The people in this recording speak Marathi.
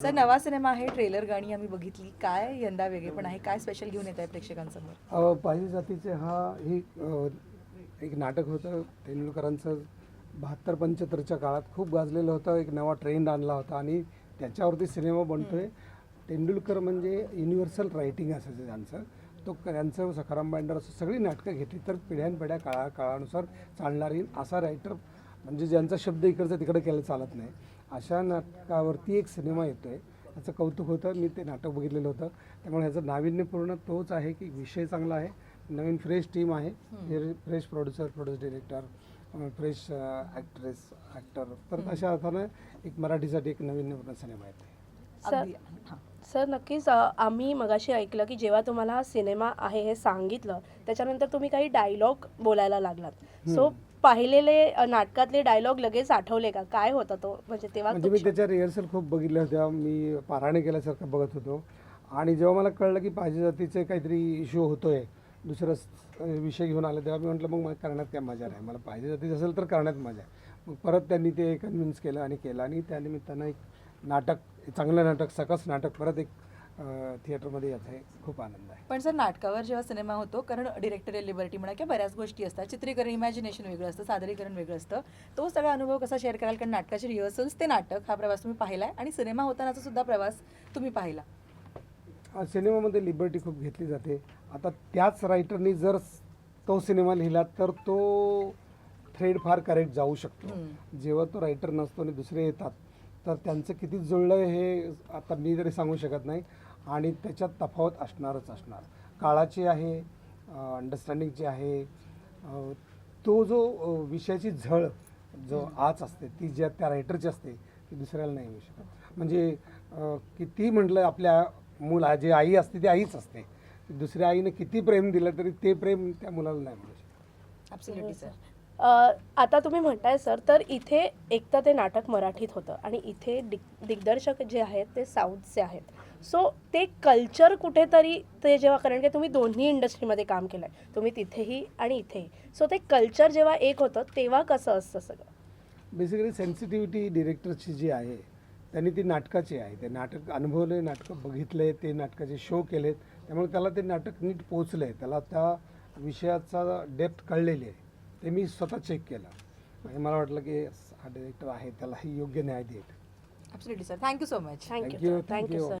सर नवा सिनेमा आहे ट्रेलर गाणी आम्ही बघितली. काय यंदा वेगळेपण आहे? काय स्पेशल घेऊन येत आहे प्रेक्षकांसमोर पाहिजे जातीचे हा हे एक नाटक होतं. तेंडुलकरांचं बहात्तर पंच्याहत्तरच्या काळात खूप गाजलेलं होतं. एक नवा ट्रेंड आणला होता आणि त्याच्यावरती सिनेमा बनतोय. तेंडुलकर म्हणजे युनिव्हर्सल रायटिंग असायचं त्यांचं. तो त्यांचं सखाराम बाइंडर असं सगळी नाटकं घेतली. तर पिढ्यानपिढ्या काळा काळानुसार चालणारी असा रायटर म्हणजे ज्यांचा शब्द इकडचा तिकडे केला चालत नाही. अशा नाटकावरती एक सिनेमा येतोय. याचं कौतुक होतं. मी ते नाटक बघितलेलं होतं. त्यामुळे ह्याचं नाविन्यपूर्ण तोच आहे की विषय चांगला आहे. नवीन फ्रेश टीम आहे. Fresh producer produce director fresh actress actor तर अशा अर्थानं एक मराठीसाठी एक नवीन सिनेमा आहे. सर हां. सर नक्कीच आम्ही मगाशी ऐकलं की जेव्हा तुम्हाला हा सिनेमा आहे हे सांगितलं त्याच्यानंतर तुम्ही काही डायलॉग बोलायला लागलात. सो पाहिलेले नाटकातले डायलॉग लगेच आठवले का? काय होता तो? म्हणजे तेव्हा म्हणजे मी त्याच्या रिहर्सल खूप बघितल्या होत्या. मी पारायणे केल्यासारखं बघत होतो. आणि जेव्हा मला कळलं की पाहिजे जातीचे काहीतरी इश्यू होतोय दुसरं विषय घेऊन आले तेव्हा मी म्हटलं मग मला करण्यात काय मजा नाही. मला पाहिजे जातीचं असेल तर करण्यात मजा आहे. मग परत त्यांनी ते कन्व्हिन्स केलं आणि केलं. आणि त्यानिमित्तानं एक नाटक चांगलं नाटक सकस नाटक परत एक थिएटरमध्ये येत आहे खूप आनंद आहे. पण सर नाटकावर जेव्हा सिनेमा होतो कारण डिरेक्टरियल लिबर्टी म्हणा किंवा बऱ्याच गोष्टी असतात चित्रीकरण इमॅजिनेशन वेगळं असतं सादरीकरण वेगळं असतं तो सगळा अनुभव कसा शेअर कराल? कारण नाटकाचे रिहर्सल्स ते नाटक हा प्रवास तुम्ही पाहिलाय आणि सिनेमा होतानाचा सुद्धा प्रवास तुम्ही पाहिला. सिनेमामध्ये लिबर्टी खूप घेतली जाते. आता त्याच रायटरनी जर तो सिनेमा लिहिला तर तो थ्रेड फार करेक्ट जाऊ शकतो. जेव्हा तो रायटर नसतो आणि दुसरे येतात तर त्यांचं किती जुळलं हे आता मी तरी सांगू शकत नाही. आणि त्याच्यात तफावत असणारच असणार. काळाची आहे अंडरस्टँडिंगची आहे अ, तो जो विषयाची झळ जो आज असते ती ज्या त्या रायटरची असते ती दुसऱ्याला नाही येऊ शकत. म्हणजे किती म्हटलं आपल्या मुला जे आई असते ती आईच असते. दुसऱ्या आईने किती प्रेम दिलं तरी ते प्रेम त्या मुलाला नाही मिळू शकत. सर आता तुम्ही म्हणताय सर तर इथे एक तर ते नाटक मराठीत होतं आणि इथे दिग दिग्दर्शक जे आहेत ते साऊथचे आहेत. सो ते कल्चर कुठेतरी ते जेव्हा कारण की तुम्ही दोन्ही इंडस्ट्रीमध्ये काम केलं आहे तुम्ही तिथेही आणि इथेही. सो ते कल्चर जेव्हा एक होतं तेव्हा कसं असतं सगळं? बेसिकली सेन्सिटिव्हिटी डिरेक्टरची जी आहे त्यांनी ती नाटकाची आहे. ते नाटक अनुभवले नाटकं बघितले ते नाटकाचे शो केलेत. त्यामुळे त्याला ते नाटक नीट पोचलं आहे त्याला त्या विषयाचा डेप्थ कळलेली आहे. ते मी स्वतः चेक केलं. आणि मला वाटलं की हा डिरेक्टर आहे त्याला ही योग्य न्याय देईल. Sir thank you so much thank you Thank you, sir thank thank you you. Sir